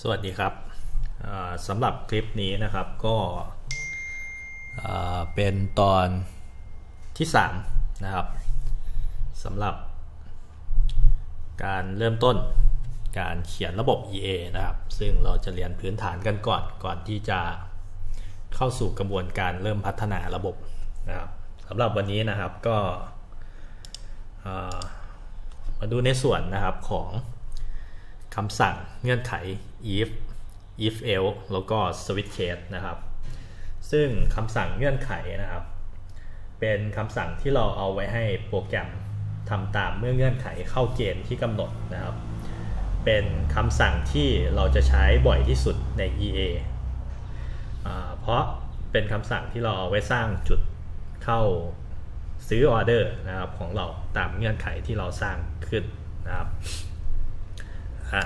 สวัสดีครับสำหรับคลิปนี้นะครับก็เป็นตอนที่ 3 นะครับสำหรับการเริ่มต้นการเขียนระบบ EA นะครับ ซึ่งเราจะเรียนพื้นฐานกันก่อนก่อนที่จะเข้าสู่กระบวนการเริ่มพัฒนาระบบนะครับสำหรับวันนี้นะครับก็มาดูในส่วนนะครับของ คำสั่งเงื่อนไข if if else แล้วก็ switch case นะครับ ซึ่งคำสั่งเงื่อนไขนะครับ เป็นคำสั่งที่เราเอาไว้ให้โปรแกรมทำตามเมื่อเงื่อนไขเข้าเกณฑ์ที่กำหนดนะครับ เป็นคำสั่งที่เราจะใช้บ่อยที่สุดใน EA เพราะเป็นคำสั่งที่เราเอาไว้สร้างจุดเข้าซื้อออเดอร์นะครับของเราตามเงื่อนไขที่เราสร้างขึ้นนะครับ อะ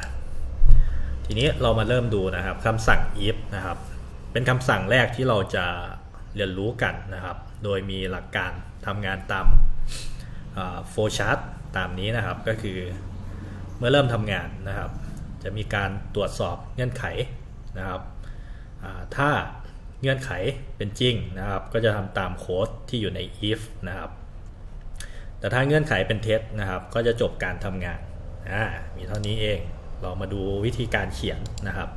ทีนี้เรามาเริ่มดูนะครับคำสั่ง if นะครับ เป็นคำสั่งแรกที่เราจะเรียนรู้กันนะครับ โดยมีหลักการทำงานตามโฟชาร์ตตามนี้นะครับก็คือเมื่อเริ่มทำงานนะครับ จะมีการตรวจสอบเงื่อนไขนะครับถ้าเงื่อนไขเป็นจริงนะครับ ก็จะทำตามโค้ดที่อยู่ใน if นะครับ แต่ถ้าเงื่อนไขเป็นเท็จนะครับ ก็จะจบการทำงานมีเท่านี้เอง เรามาดูวิธีการเขียนนะครับ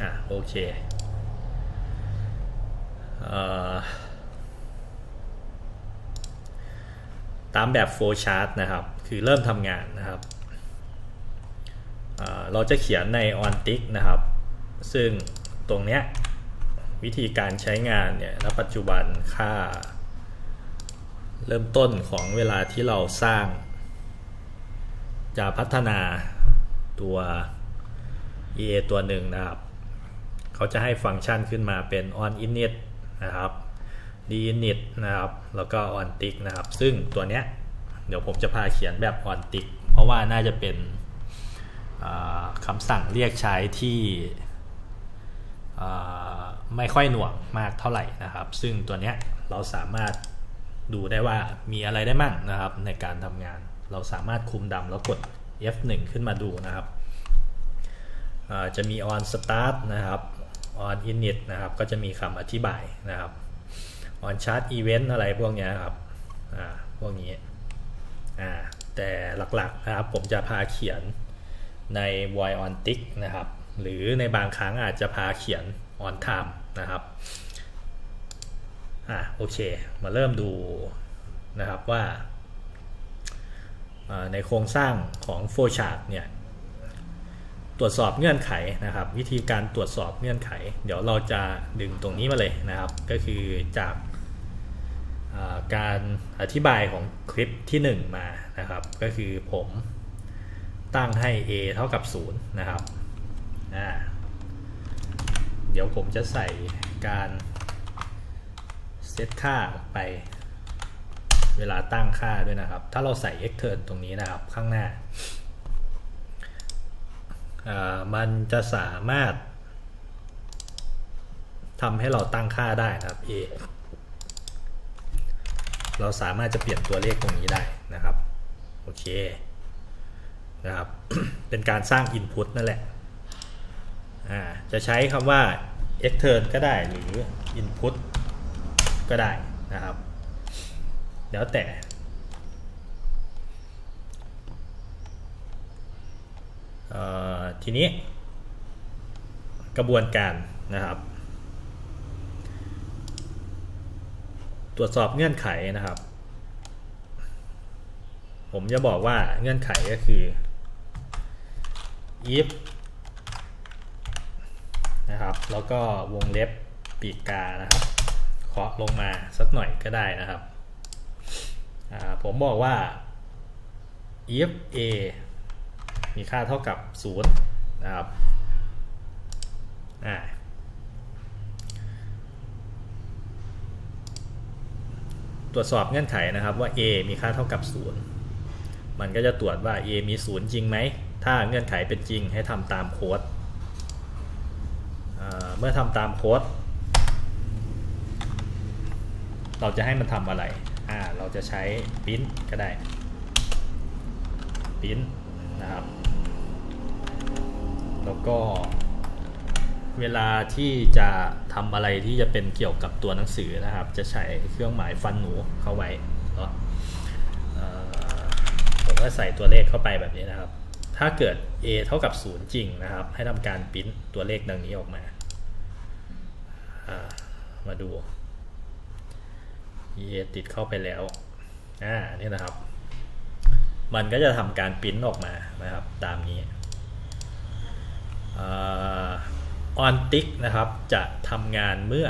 อะโอเคเออตามแบบ flow chart นะครับ คือเริ่มทำงานนะครับ เราจะเขียนใน on tick นะครับ ซึ่งตรงเนี้ย วิธีการใช้งานเนี่ยณปัจจุบันค่า เริ่มต้นของเวลาที่เราสร้าง จะพัฒนาตัว EA ตัวหนึ่งนะครับ เขาจะให้ฟังก์ชันขึ้นมาเป็น on init นะครับ d init นะครับ แล้วก็ on tick นะครับ ซึ่งตัวเนี้ยเดี๋ยวผมจะพาเขียนแบบ on tick เพราะว่าน่าจะเป็นคำสั่งเรียกใช้ที่ ไม่ค่อยหน่วงมากเท่าไหร่นะครับ ซึ่งตัวเนี้ยเราสามารถดูได้ว่ามีอะไรได้มั่งนะครับ ในการทำงาน เราสามารถคุมดำแล้วกด F1 ขึ้นมาดูนะครับจะมี on start นะครับ on init นะครับ ก็จะมีคำอธิบายนะครับ on chart event อะไรพวกนี้ครับพวกนี้แต่หลักๆนะครับผมจะพาเขียนใน void on tick นะครับ หรือในบางครั้งอาจจะพาเขียน on time นะครับอะโอเค มาเริ่มดูนะครับว่าในโครงสร้างของ flow chart เนี่ยตรวจสอบเงื่อนไขนะครับ วิธีการตรวจสอบเงื่อนไข เดี๋ยวเราจะดึงตรงนี้มาเลยนะครับ ก็คือจากาการอธิบายของคลิปที่ 1 มานะครับ ก็คือผมตั้งให้ a เท่ากับ0นะครับ เดี๋ยวผมจะใส่การเซตค่าไป เวลาตั้งค่าด้วยนะครับ ถ้าเราใส่ x turn ตรงนี้นะครับข้างหน้าามันจะสามารถทำให้เราตั้งค่าได้นะครับ a เราสามารถจะเปลี่ยนตัวเลขตรงนี้ได้นะครับ โอเคนะครับ เป็นการสร้าง Input นั่นแหละ จะใช้คำว่า extern ก็ได้หรือ input ก็ได้นะครับ แล้วแต่ ทีนี้ กระบวนการนะครับ ตรวจสอบเงื่อนไขนะครับ ผมจะบอกว่าเงื่อนไขก็คือ if นะครับ แล้วก็วงเล็บปีกกานะครับเคาะลงมาสักหน่อยก็ได้นะครับผมบอกว่า if a มีค่าเท่ากับ 0 นะครับตรวจสอบเงื่อนไขนะครับว่า a มีค่าเท่ากับ 0 มันก็จะตรวจว่า a มี 0 จริงไหม ถ้าเงื่อนไขเป็นจริงให้ทำตามโค้ด มื่อทำตามโค้ด เราจะให้มันทำอะไร อ่า เราจะใช้ปริ้นก็ได้ปริ้นนะครับ แล้วก็เวลาที่จะทำอะไรที่จะเป็นเกี่ยวกับตัวหนังสือนะครับ จะใช้เครื่องหมายฟันหนูเข้าไว้เนาะเอ่อผมก็ใส่ตัวเลขเข้าไปแบบนี้นะครับ ถ้าเกิด a เท่ากับ 0 จริงนะครับ ให้ทำการปริ้นตัวเลขดังนี้ออกมา มาดู a ติดเข้าไปแล้ว อ่า นี่นะครับ มันก็จะทำการปริ้นออกมานะครับ ตามนี้ออนติกนะครับ จะทำงานเมื่อ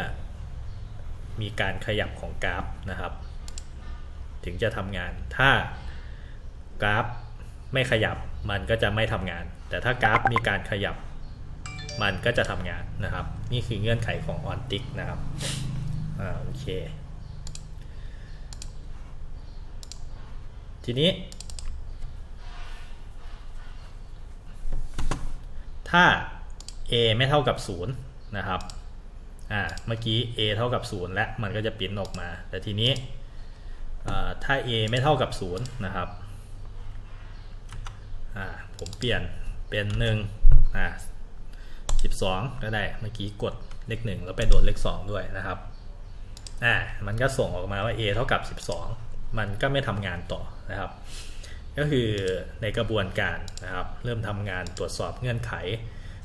มีการขยับของกราฟนะครับ ถึงจะทำงาน ถ้ากราฟไม่ขยับมันก็จะไม่ทำงาน แต่ถ้ากราฟมีการขยับ มันก็จะทำงานนะครับ นี่คือเงื่อนไขของออนติกนะครับอ่าโอเค ทีนี้ ถ้า a ไม่เท่ากับ 0 นะครับอ่าเมื่อกี้ a เท่ากับ 0 และมันก็จะปิ้นออกมา แต่ทีนี้ถ้า a ไม่เท่ากับ 0 นะครับอ่าผมเปลี่ยนเป็น1อ่า 12 ก็ได้เมื่อกี้กดเลข1แล้วไปโดนเลข 2 ด้วยนะครับอ่ามันก็ส่งออกมาว่า a เท่ากับ 12 มันก็ไม่ทำงานต่อนะครับ ก็คือในกระบวนการนะครับ เริ่มทำงานตรวจสอบเงื่อนไข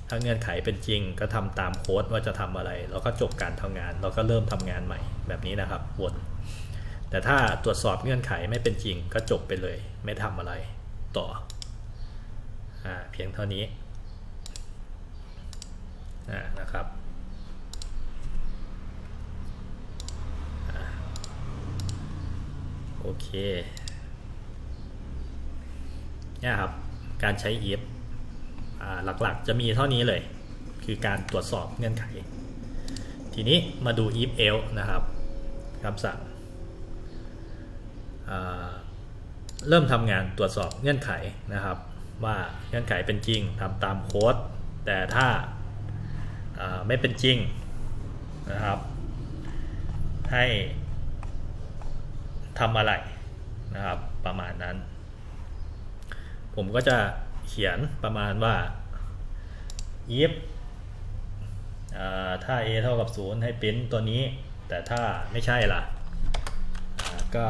ถ้าเงื่อนไขเป็นจริงก็ทำตามโค้ดว่าจะทำอะไร แล้วก็จบการทำงาน แล้วก็เริ่มทำงานใหม่แบบนี้นะครับวนแต่ถ้าตรวจสอบเงื่อนไขไม่เป็นจริงก็จบไปเลย ไม่ทำอะไรต่ออเพียงเท่านี้ นะครับโอเคเนี่ยครับการใช้ if หลักๆจะมีเท่านี้เลย คือการตรวจสอบเงื่อนไข ทีนี้มาดู if else นะครับคำสั่งเริ่มทำงานตรวจสอบเงื่อนไขนะครับ ว่าเงื่อนไขเป็นจริงทำตามโค้ด แต่ถ้า ไม่เป็นจริงนะครับ ให้ทำอะไรนะครับประมาณนั้น ผมก็จะเขียนประมาณว่า if ถ้า a เท่ากับ 0 ให้ปริ้นตัวนี้ แต่ถ้าไม่ใช่ล่ะ ก็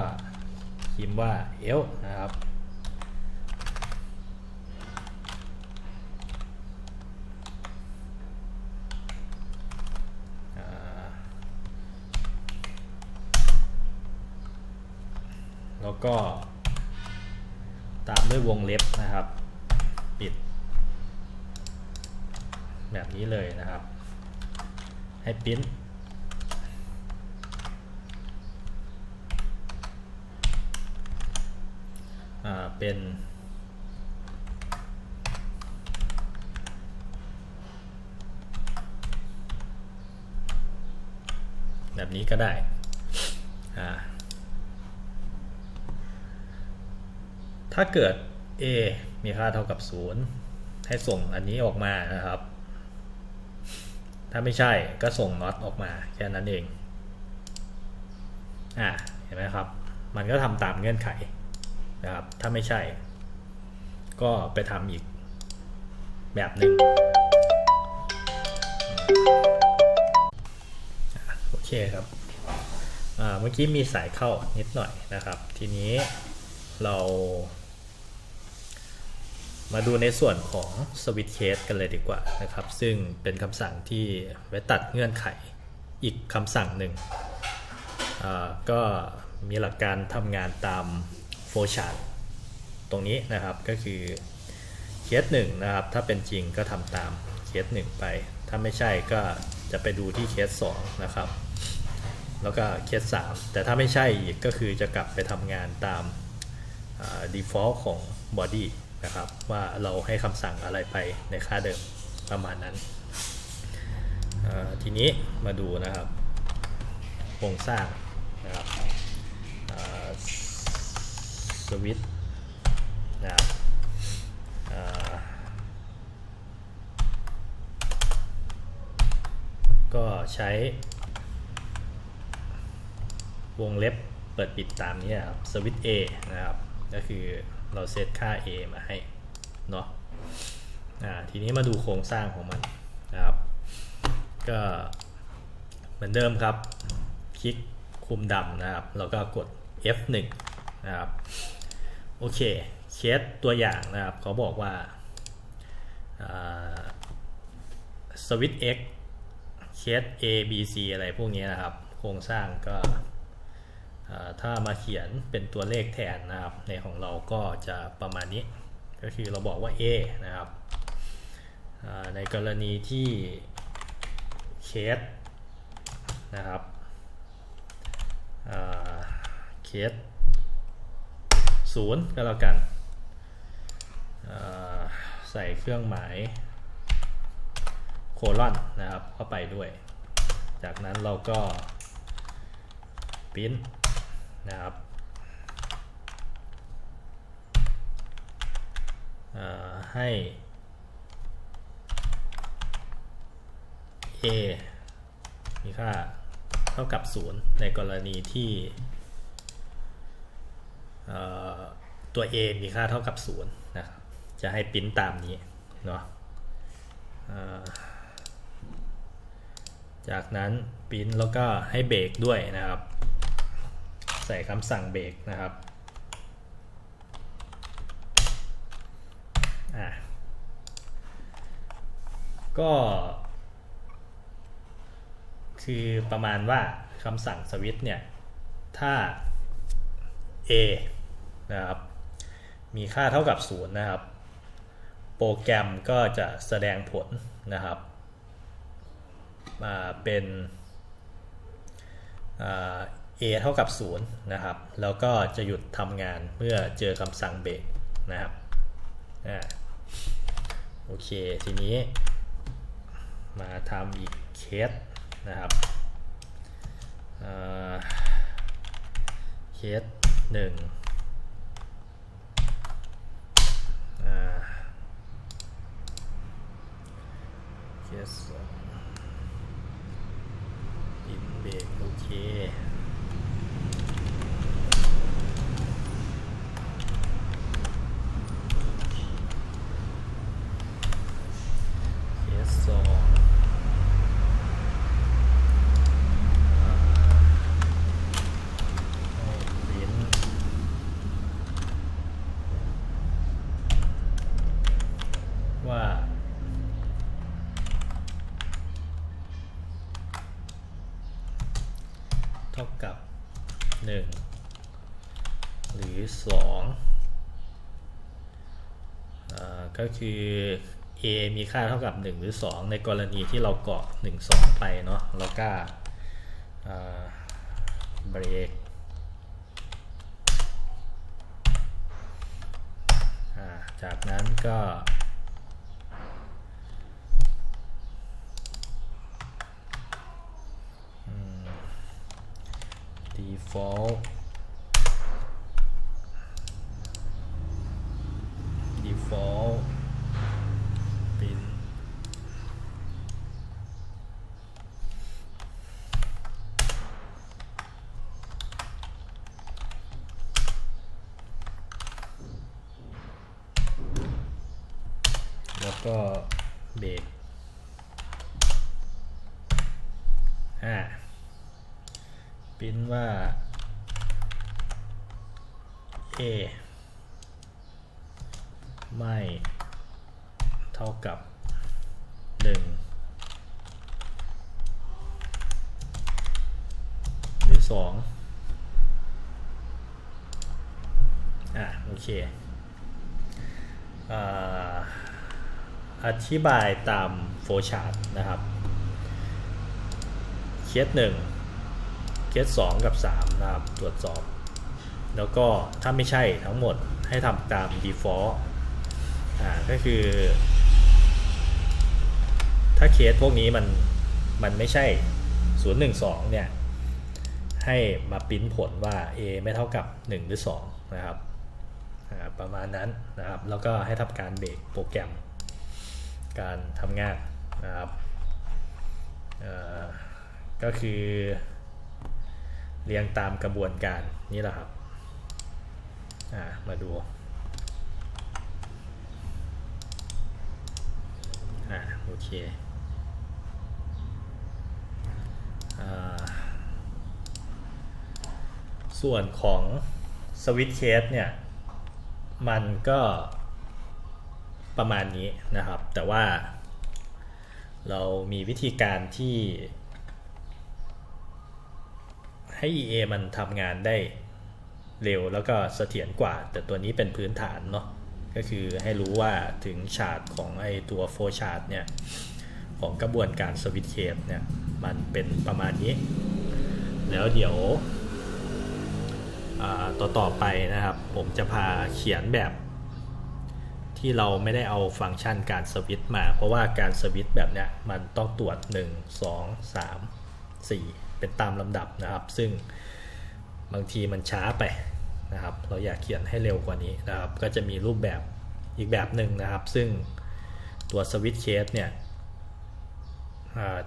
พิมพ์ว่า else นะครับ แล้วก็ ตามด้วยวงเล็บนะครับ ปิด แบบนี้เลยนะครับ ให้ปริ้นเป็นแบบนี้ก็ได้ ถ้าเกิด a มีค่าเท่ากับ 0 ให้ส่งอันนี้ออกมานะครับ ถ้าไม่ใช่ก็ส่ง not ออกมาแค่นั้นเอง อ่าเห็นไหมครับ มันก็ทำตามเงื่อนไขนะครับ ถ้าไม่ใช่ ก็ไปทำอีกแบบหนึ่งโอเคครับ เมื่อกี้มีสายเข้านิดหน่อยนะครับ ทีนี้เรา มาดูในส่วนของสวิตช์เคสกันเลยดีกว่านะครับ ซึ่งเป็นคำสั่งที่ไว้ตัดเงื่อนไขอีกคำสั่งหนึ่งก็มีหลักการทำงานตามโฟชาร์ตตรงนี้นะครับก็คือเคสหนึ่งนะครับ ถ้าเป็นจริงก็ทำตามเคสหนึ่งไป ถ้าไม่ใช่ก็จะไปดูที่เคสสองนะครับ แล้วก็เคสสามแต่ถ้าไม่ใช่อีกก็คือจะกลับไปทำงานตาม default ของ body นะครับ ว่าเราให้คำสั่งอะไรไปในค่าเดิมประมาณนั้น ทีนี้มาดูนะครับโครงสร้างนะครับสวิตนะครับก็ใช้ วงเล็บเปิดปิดตามนี้ครับสวิต A นะครับ ก็คือ เราเซตค่า A มาให้เนาะอ่าทีนี้มาดูโครงสร้างของมันนะครับ ก็เหมือนเดิมครับ คลิกคุมดำนะครับ แล้วก็กด F1 นะครับ โอเค เคสตัวอย่างนะครับ เขาบอกว่าสวิตช์ X เคส A B C อะไรพวกนี้นะครับ โครงสร้างก็ ถ้ามาเขียนเป็นตัวเลขแทนนะครับ ในของเราก็จะประมาณนี้ ก็คือเราบอกว่า A นะครับในกรณีที่เคสนะครับเคสศูนย์ก็แล้วกัน ใส่เครื่องหมายโคลอนนะครับเข้าไปด้วย จากนั้นเราก็พิมพ์ นะครับให้ a มีค่าเท่ากับ 0 ในกรณีที่ตัว a มีค่าเท่ากับ 0 นะครับ จะให้ปริ้นตามนี้เนาะจากนั้นปริ้นแล้วก็ให้เบรกด้วยนะครับ ใส่คำสั่งเบรกนะครับอะก็ คือประมาณว่าคำสั่งสวิตช์เนี่ย ถ้า A นะครับ มีค่าเท่ากับ 0 นะครับ โปรแกรมก็จะแสดงผลนะครับมาเป็นอ่า A เท่ากับ 0 นะครับ แล้วก็จะหยุดทำงานเมื่อเจอคำสั่งเบรกนะครับอ่าโอเค ทีนี้ มาทำอีกเคสนะครับเคสหนึ่งเคสสองอินเบรกโอเคสสองอ่าให้ลิ้นว่า เท่ากับ 1 หรือ 2อก็คือ a มีค่าเท่ากับ 1 หรือ 2 ในกรณีที่เราเกาะ1 2 ไปเนาะแล้วก็เบรกจากนั้นก็ default default เป็นแล้วก็เบรกอ่าปิ้นว่า A ไม่เท่ากับ 1 หรือ 2 อะ โอเคอ่าอธิบายตามโฟชาร์ตนะครับ เคสหนึ่งเคสสองกับสามนะครับ ตรวจสอบ แล้วก็ถ้าไม่ใช่ทั้งหมดให้ทำตาม default อ่าก็คือ ถ้าเคสพวกนี้มันมันไม่ใช่ 012 เนี่ย ให้มาปริ้นผลว่า A ไม่เท่ากับ 1 หรือ 2 นะครับประมาณนั้นนะครับ แล้วก็ให้ทำการเบรกโปรแกรม การทำงานนะครับก็คือเรียงตามกระบวนการนี่แหละครับ มาดู อ่า โอเคอ่าส่วนของสวิตช์เคสเนี่ยมันก็ประมาณนี้นะครับ แต่ว่าเรามีวิธีการที่ ให้ EA มันทำงานได้เร็วแล้วก็เสถียรกว่า แต่ตัวนี้เป็นพื้นฐานเนาะ ก็คือให้รู้ว่าถึงชาร์ตของไอตัวโฟชาร์ตเนี่ย ของกระบวนการสวิตช์เคสเนี่ย มันเป็นประมาณนี้ แล้วเดี๋ยวต่อต่อไปนะครับ ผมจะพาเขียนแบบที่เราไม่ได้เอาฟังก์ชันการสวิตช์มา เพราะว่าการสวิตช์แบบเนี้ยมันต้องตรวจ 1 2 3 4 เป็นตามลำดับนะครับ ซึ่งบางทีมันช้าไป นะครับ เราอยากเขียนให้เร็วกว่านี้นะครับ ก็จะมีรูปแบบอีกแบบหนึ่งนะครับ ซึ่งตัวสวิตช์เคสเนี่ย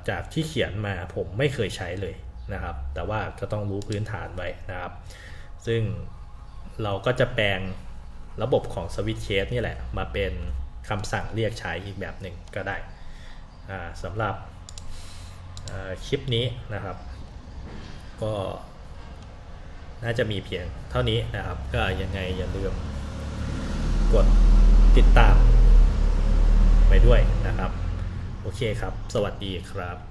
จากที่เขียนมาผมไม่เคยใช้เลยนะครับ แต่ว่าก็ต้องรู้พื้นฐานไว้นะครับ ซึ่งเราก็จะแปลงระบบของสวิตช์เคสนี่แหละ มาเป็นคำสั่งเรียกใช้อีกแบบหนึ่งก็ได้สำหรับคลิปนี้นะครับ ก็ น่าจะมีเพียงเท่านี้นะครับ ก็ยังไงอย่าลืมกดติดตามไปด้วยนะครับ โอเคครับ สวัสดีครับ